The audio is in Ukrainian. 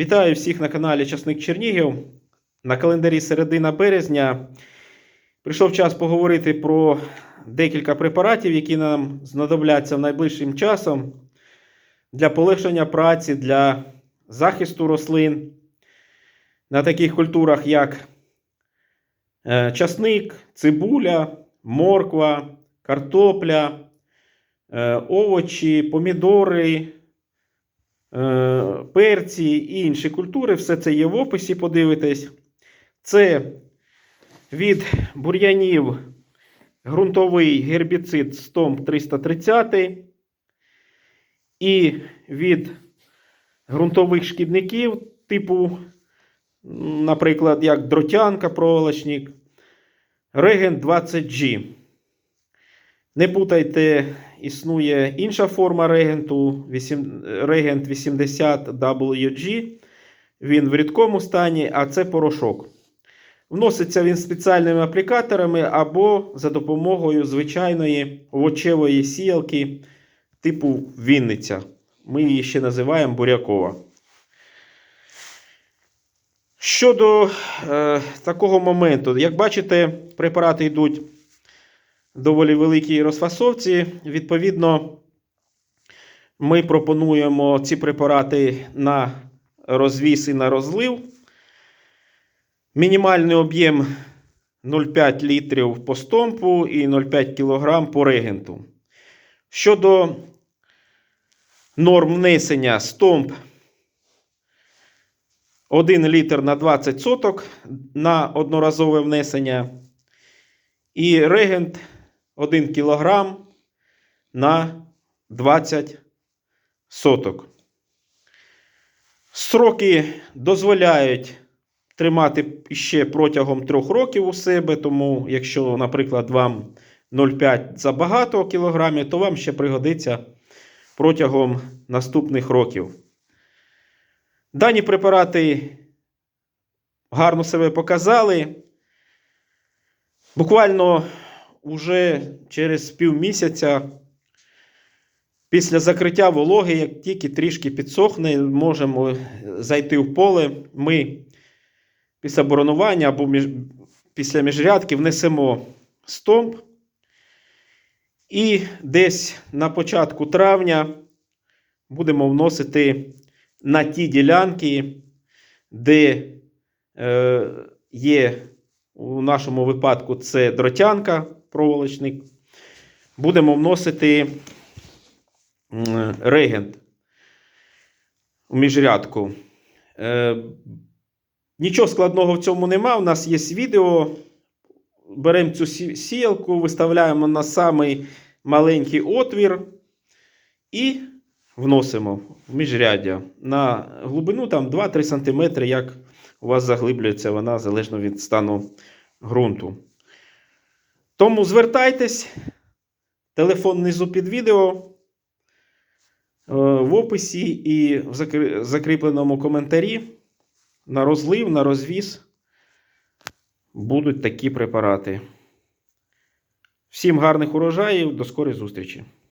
Вітаю всіх на каналі Часник Чернігів. На календарі середина березня прийшов час поговорити про декілька препаратів, які нам знадобляться найближчим часом для полегшення праці, для захисту рослин на таких культурах, як е, часник, цибуля, морква, картопля, е, овочі, помідори. Е, перці і інші культури, все це є в описі, подивитесь. Це від бур'янів ґрунтовий гербіцид Стомп 330 і від ґрунтових шкідників, типу, наприклад, як дротянка, проволочник, Реген 20G. Не путайте, існує інша форма регенту, регент 80WG. Він в рідкому стані, а це порошок. Вноситься він спеціальними аплікаторами або за допомогою звичайної овочевої сіялки типу Вінниця. Ми її ще називаємо бурякова. Щодо е, такого моменту, як бачите, препарати йдуть доволі великій розфасовці. Відповідно, ми пропонуємо ці препарати на розвіс і на розлив. Мінімальний об'єм 0,5 літрів по стомпу і 0,5 кг по регенту. Щодо норм внесення стомп 1 літр на 20 соток на одноразове внесення. І регент 1 кг на 20 соток. Строки дозволяють тримати ще протягом 3 років у себе, тому якщо, наприклад, вам 0,5 забагато кілограмів, то вам ще пригодиться протягом наступних років. Дані препарати гарно себе показали. Буквально уже через півмісяця після закриття вологи, як тільки трішки підсохне, можемо зайти в поле. Ми після боронування або між, після міжрядки внесемо стомп. І десь на початку травня будемо вносити на ті ділянки, де е, є у нашому випадку це дротянка, проволочник. Будемо вносити регент у міжрядку. Е, нічого складного в цьому нема. У нас є відео. Беремо цю сі- сіялку, виставляємо на самий маленький отвір і вносимо в міжряддя на глибину там 2-3 см, як у вас заглиблюється вона залежно від стану ґрунту. Тому звертайтесь, телефон внизу під відео, е, в описі і в закріпленому коментарі на розлив, на розвіз будуть такі препарати. Всім гарних урожаїв, до скорої зустрічі!